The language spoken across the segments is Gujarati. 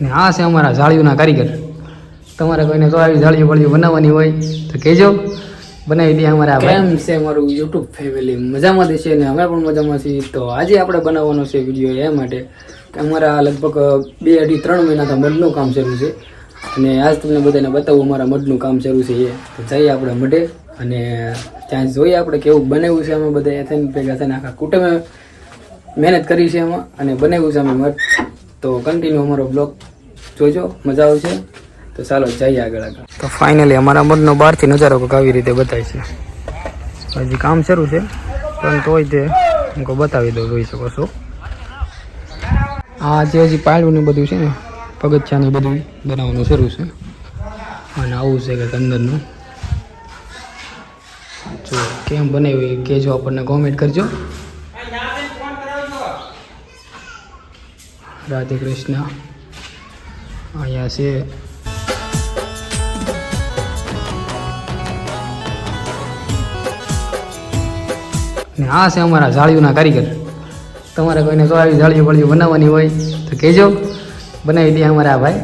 અને આ છે અમારા જાળીઓના કારીગર. તમારે કોઈને જો આવી જાળીઓ વાળીઓ બનાવવાની હોય તો કહેજો. બનાવી દે અમારા કેમ છે અમારું યુટ્યુબ ફેમિલી મજામાં છે ને? અમે પણ મજામાં છીએ. તો આજે આપણે બનાવવાનો છે વીડિયો એ માટે. કે અમારા લગભગ બે અઢી ત્રણ મહિનાથી મઢનું કામ શરૂ છે. અને આજ તમને બધાને બતાવું અમારા મઢનું કામ શરૂ છે એ. તો જઈએ આપણે મઢે અને ત્યાં જોઈએ આપણે કેવું બનાવ્યું છે અમે બધા. થઈને ભેગા થઈને આખા કુટુંબે મહેનત કરી છે એમાં અને બનાવ્યું છે અમે મઠ તો કન્ટિન્યુ અમારો બ્લોગ જોજો, મજા આવશે. તો ચાલો, જઈએ આગળ આગળ. તો ફાઇનલી અમારા મઢનો બહારથી નજારો કંઈક આવી રીતે બતાય છે. હજી કામ શરૂ છે, પણ તોય તે હું બતાવી દઉં, જોઈ શકો છો. આ જે હજી પાયડું બધું છે ને પગથિયાનું બધું બનાવવાનું શરૂ છે. અને આવું છે કે અંદરનું. જો, કેમ બનાવ્યું કહેજો આપણને કોમેન્ટ કરજો. રાધે કૃષ્ણ. અહીંયા છે. ને આ છે અમારા જાળીઓના કારીગર. તમારે કોઈને તો આવી જાળીઓ બળીઓ બનાવવાની હોય તો કહેજો. બનાવી દે અમારા આ ભાઈ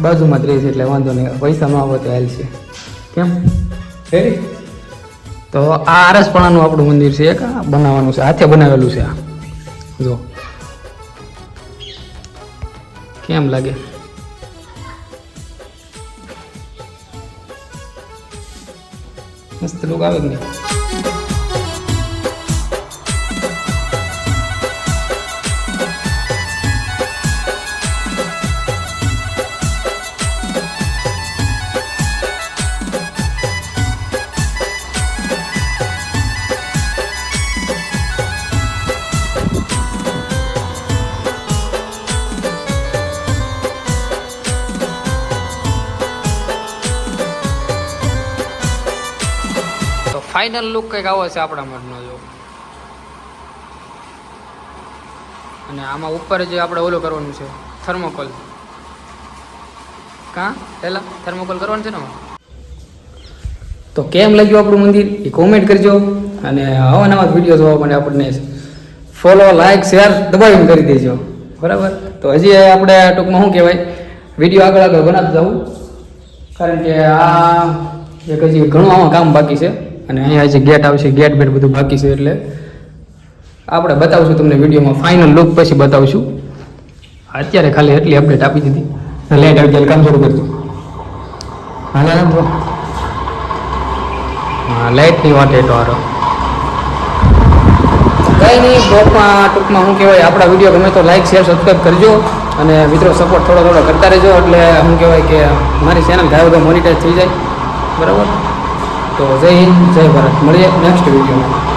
બાજુમાં જ રહે છે એટલે વાંધો નહીં. પૈસા ન આવે તો હેલ છે. કેમ? રેડી તો આ આરસપણાનું આપણું મંદિર છે એક. બનાવવાનું છે. હાથે બનાવેલું છે આ. જો. કેમ લાગે? મસ્ત લોક આવે કે ફાઇનલ લુક કંઈક આવો છે આપણા મઢનો જો. અને આમાં ઉપર જે આપણે ઓલું કરવાનું છે થર્મોકોલ કા? પહેલા થર્મોકોલ કરવાનું છે ને તો કેમ લાગ્યું આપણું મંદિર? એ કોમેન્ટ કરજો. અને આવા નવા વીડિયો જોવા માટે આપણને ફોલો લાઇક શેર દબાવીને કરી દેજો. બરાબર? તો હજી આપણે ટૂંકમાં શું કહેવાય? વીડિયો આગળ આગળ બનાવતા જવું કારણ કે આ એક હજી ઘણું આમાં કામ બાકી છે. અને અહીંયા જે ગેટ આવશે ગેટ બેટ બધું બાકી છે એટલે આપણે બતાવશું તમને વિડીયોમાં ફાઇનલ લુક પછી બતાવશું. અત્યારે ખાલી એટલી અપડેટ આપી દીધી. લેટ આવી જાય કામ શરૂ કરજો. હાલે ને હા લાઇટની વાત એટો હારો. કંઈ નહીં બ્લોગમાં ટૂંકમાં શું કહેવાય આપણા વીડિયો ગમે તો લાઈક શેર સબસ્ક્રાઈબ કરજો અને મિત્રો સપોર્ટ થોડો થોડો કરતા રહેજો. એટલે શું કહેવાય કે મારી ચેનલ ગાયો મોનિટાઈઝ થઈ જાય. બરાબર? તો જય હિન્દ જય ભારત. મળીએ નેક્સ્ટ વિડીયોમાં